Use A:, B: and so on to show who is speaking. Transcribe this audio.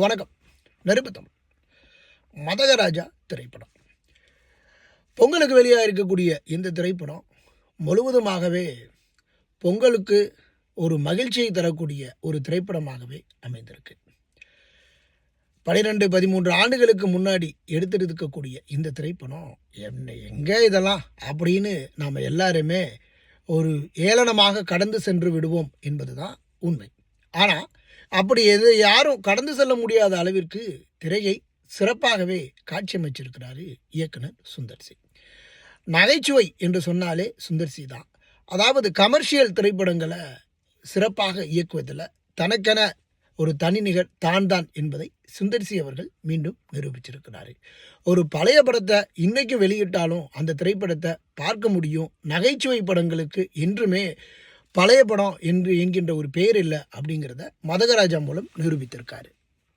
A: வணக்கம். நெருப்புத்தமிழ் மதகராஜா திரைப்படம். பொங்கலுக்கு வெளியாக இருக்கக்கூடிய இந்த திரைப்படம் முழுவதுமாகவே பொங்கலுக்கு ஒரு மகிழ்ச்சியை தரக்கூடிய ஒரு திரைப்படமாகவே அமைந்திருக்கு. பனிரெண்டு பதிமூன்று ஆண்டுகளுக்கு முன்னாடி எடுத்திருக்கக்கூடிய இந்த திரைப்படம் என்ன எங்கே இதெல்லாம் அப்படின்னு நாம் எல்லாருமே ஒரு ஏளனமாக கடந்து சென்று விடுவோம் என்பது தான் உண்மை. ஆனால் அப்படி எது யாரும் கடந்து செல்ல முடியாத அளவிற்கு திரையை சிறப்பாகவே காட்சியமைச்சிருக்கிறாரு இயக்குனர் சுந்தர் சி. நகைச்சுவை என்று சொன்னாலே சுந்தர் சி தான். அதாவது கமர்ஷியல் திரைப்படங்களை சிறப்பாக இயக்குவதில் தனக்கென ஒரு தனி நிகர் தான் தான் என்பதை சுந்தர்சி அவர்கள் மீண்டும் நிரூபிச்சிருக்கிறார். ஒரு பழைய படத்தை இன்னைக்கு வெளியிட்டாலும் அந்த திரைப்படத்தை பார்க்க முடியும். நகைச்சுவை படங்களுக்கு என்றுமே பழைய படம் என்று என்கின்ற ஒரு பெயர் இல்லை அப்படிங்கிறத மதகராஜா மூலம் நிரூபித்திருக்காரு.